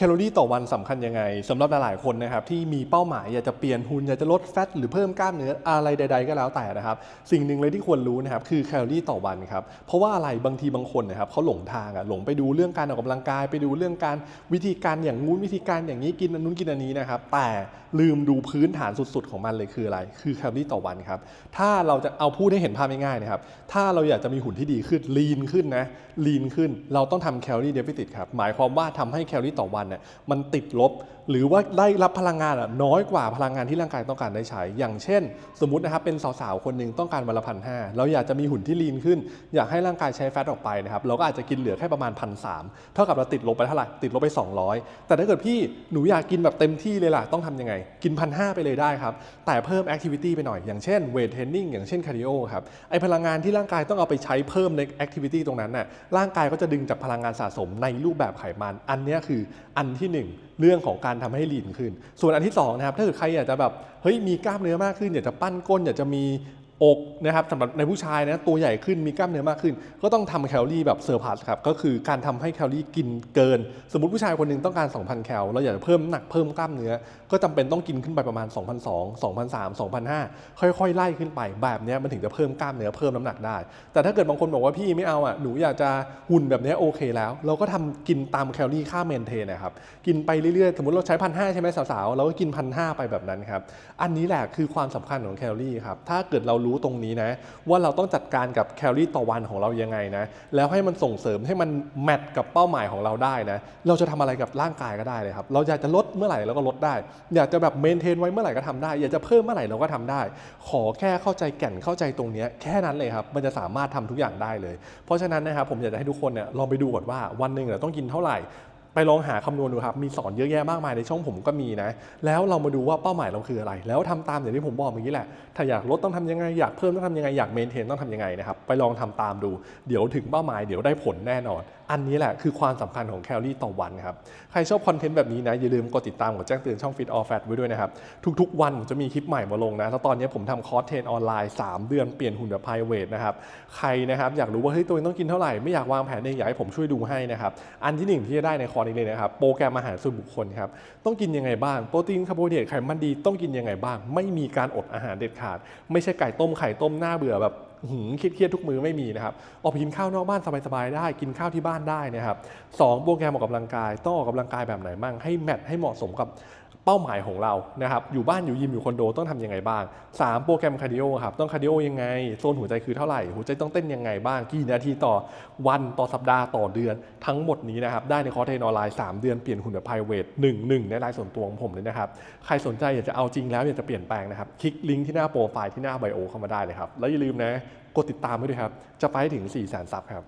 แคลอรี่ต่อวันสำคัญยังไงสำหรับหลายๆคนนะครับที่มีเป้าหมายอยากจะเปลี่ยนหุ่นอยากจะลดแฟตหรือเพิ่มกล้ามเนื้ออะไรใด ๆ ก็แล้วแต่นะครับ สิ่งหนึ่งเลยที่ควรรู้นะครับคือแคลอรี่ต่อวันครับเพราะว่าอะไรบางทีบางคนนะครับเขาหลงทางอะหลงไปดูเรื่องการออกกำลังกาย ไปดูเรื่องการวิธีการอย่างงู้นวิธีการอย่างนี้กินอันนู้นกินอันนี้นะครับแต่ลืมดูพื้นฐานสุดๆ ของมันเลยคืออะไร คือแคลอรี่ต่อวันครับถ้าเราจะเอาพูดให้เห็นภาพง่ายๆนะครับถ้าเราอยากจะมีหุ่นที่ดีขึ้นลีนขึ้นนะลีนขึ้น เราต้องทำแคลอรี่เดฟิซิตครับหมายความว่าทำให้แคลอรี่ต่อวันเนี่ยมันติดลบ หรือว่าได้รับพลังงานอะน้อยกว่าพลังงานที่ร่างกายต้องการได้ใช้ อย่างเช่น สมมตินะครับเป็นสาวๆคนหนึ่งต้องการวันละพันห้าเราอยากจะมีหุ่นที่ลีนขึ้น อยากให้ร่างกายใช้แฟตออกไปนะครับเราก็อาจจะกินเหลือแค่ประมาณพันสามเท่ากับเราติดลบไปเท่าไหร่ติดลบไป 200 แต่ถ้าเกิดพี่หนูอยากกินแบบเต็มที่เลยล่ะต้องทำยังไง กินพันห้าไปเลยได้ครับแต่เพิ่มแอคทิวิตี้ไปหน่อยอย่างเช่นเวทเทรนนิ่งอย่างเช่นคาร์ดิโอครับไอพลังงานที่ร่างกายต้องเอาไปใช้เพิ่มในแอคทิวิตี้ตรงนั้นน่ะร่างกายก็จะดึงจากพลังงานสะสมในรูปแบบไขมัน อันนี้คืออันที่หนึ่งเรื่องของการทำให้ลีนขึ้น ส่วนอันที่2นะครับถ้าเกิดใครอยากจะแบบเฮ้ยมีกล้ามเนื้อมากขึ้นอยากจะปั้นก้นอยากจะมี อกนะครับสำหรับในผู้ชายนะตัวใหญ่ขึ้นมีกล้ามเนื้อมากขึ้น ก็ต้องทำแคลอรี่แบบเซอร์พัสครับก็คือการทำให้แคลอรี่กินเกิน สมมติผู้ชายคนหนึงต้องการ 2,000 แคลเราอยากจะเพิ่มหนักเพิ่มกล้ามเนื้อ ก็จำเป็นต้องกินขึ้นไปประมาณ 2,200 2,300 2,500ค่อยๆ ไล่ขึ้นไปแบบนี้มันถึงจะเพิ่มกล้ามเนื้อเพิ่มน้ำหนักได้ แต่ถ้าเกิดบางคนบอกว่าพี่ไม่เอาอะหนูอยากจะหุ่นแบบนี้โอเคแล้ว เราก็ทำกินตามแคลอรี่ค่าเมนเทนนะครับกินไปเรื่อยๆสมมติเราใช้พันห้าใช่ไหมสาวๆเราก็กินพันห้าไปแบบนั้นครับอันนี้แหละคือความสำคัญของแคลอรี่ครับถ้าเกิดเรารู้ตรงนี้นะ ว่าเราต้องจัดการกับแคลอรี่ต่อวันของเรายังไงนะ แล้วให้มันส่งเสริมให้มันแมทกับเป้าหมายของเราได้นะ เราจะทำอะไรกับร่างกายก็ได้เลยครับ เราอยากจะลดเมื่อไหร่เราก็ลดได้ อยากจะแบบเมนเทนไว้เมื่อไหร่ก็ทำได้ อยากจะเพิ่มเมื่อไหร่เราก็ทำได้ ขอแค่เข้าใจแก่นเข้าใจตรงนี้แค่นั้นเลยครับ มันจะสามารถทำทุกอย่างได้เลย เพราะฉะนั้นนะครับผมอยากจะให้ทุกคนเนี่ยลองไปดูก่อนว่าวันหนึ่งเราต้องกินเท่าไหร่ ไปลองหาคำนวณดูครับ มีสอนเยอะแยะมากมายในช่องผมก็มีนะ แล้วเรามาดูว่าเป้าหมายเราคืออะไร แล้วทำตามอย่างที่ผมบอกเมื่อกี้แหละ ถ้าอยากลดต้องทำยังไง อยากเพิ่มต้องทำยังไง อยากเมนเทนต้องทำยังไงนะครับ ไปลองทำตามดู เดี๋ยวถึงเป้าหมายเดี๋ยวได้ผลแน่นอน อันนี้แหละคือความสำคัญของแคลอรี่ต่อวันครับ ใครชอบคอนเทนต์แบบนี้นะ อย่าลืมกดติดตามกดแจ้งเตือนช่อง Fit All Fat ไว้ด้วยนะครับ ทุกๆ วันผมจะมีคลิปใหม่มาลงนะ แล้วตอนนี้ผมทำคอร์สเทรนออนไลน์ 3 เดือนเปลี่ยนหุ่นแบบ private นะครับ ใครนะครับอยากรู้ว่าเฮ้ยตัวเองต้องกินเท่าไหร่ไม่อยากวางแผนเองอยากให้ผมช่วยดูให้นะครับอันที่หนึ่งที่จะได้ในคอร์สนี้เลยนะครับ โปรแกรมอาหารส่วนบุคคลครับ ต้องกินยังไงบ้าง โปรตีน คาร์โบไฮเดรต ไขมันดี ต้องกินยังไงบ้าง ไม่มีการอดอาหารเด็ดขาด ไม่ใช่ไก่ต้มไข่ต้มหน้าเบื่อแบบหืมเครียดๆทุกมือไม่มีนะครับ ออกไปกินข้าวนอกบ้านสบายๆได้ กินข้าวที่บ้านได้นะครับสองโปรแกรมออกกำลังกาย ต้องออกกำลังกายแบบไหนบ้าง ให้แมทให้เหมาะสมกับ เป้าหมายของเรานะครับอยู่บ้านอยู่ยิมอยู่คอนโดต้องทำยังไงบ้าง 3 โปรแกรมคาร์ดิโอครับต้องคาร์ดิโอยังไงโซนหัวใจคือเท่าไหร่ หัวใจต้องเต้นยังไงบ้าง กี่นาทีต่อวันต่อสัปดาห์ต่อเดือน ทั้งหมดนี้นะครับได้ในคอร์สเทรนออนไลน์ 3 เดือนเปลี่ยนหุ่นแบบไพรเวทหนึ่งหนึ่งในรายส่วนตัวของผมเลยนะครับใครสนใจอยากจะเอาจริงแล้วอยากจะเปลี่ยนแปลงนะครับคลิกลิงก์ที่หน้าโปรไฟล์ที่หน้าไบโอเข้ามาได้เลยครับแล้วอย่าลืมนะกดติดตามไว้ด้วยครับจะไปถึง4 0 0 0 0 0ซับครับ